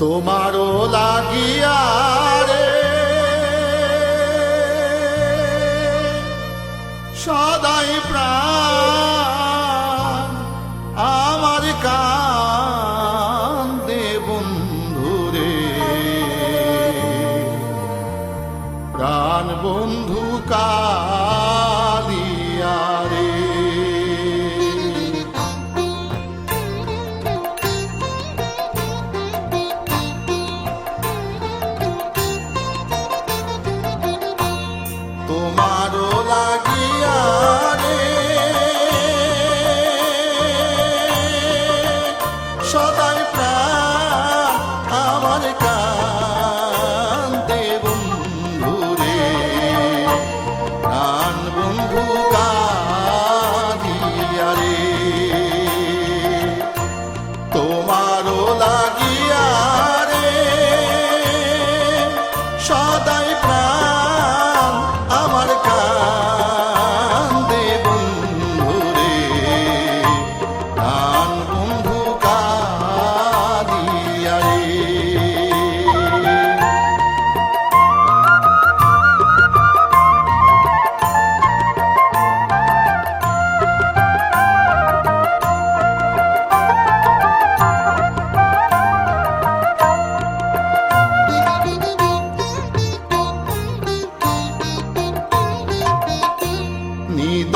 তোমারও লাগিয়ারে সদাই প্রাণ আমার কান্দে বন্ধুরে প্রাণ বন্ধু কা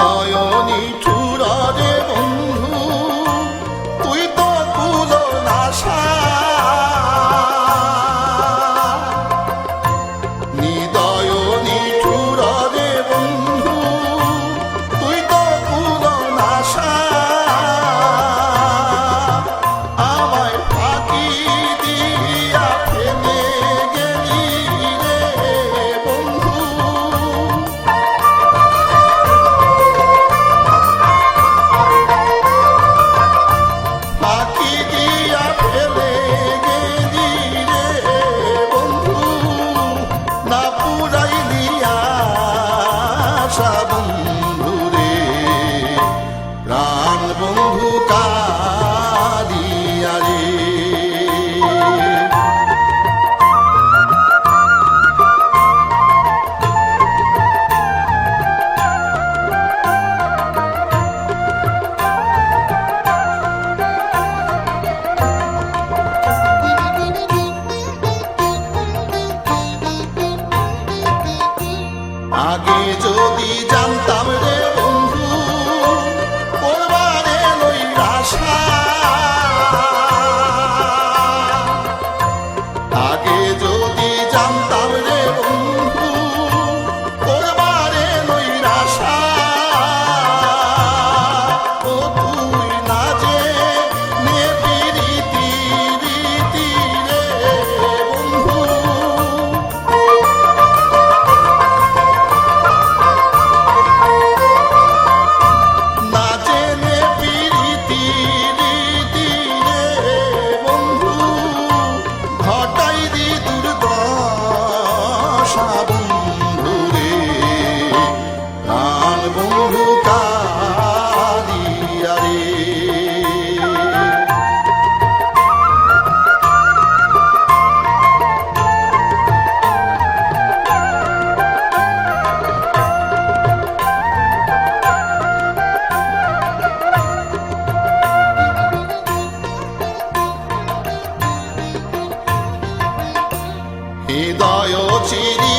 my સમુદાય દિયા. বন্ধু কারিয়ারে হৃদয় চিরি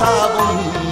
passavam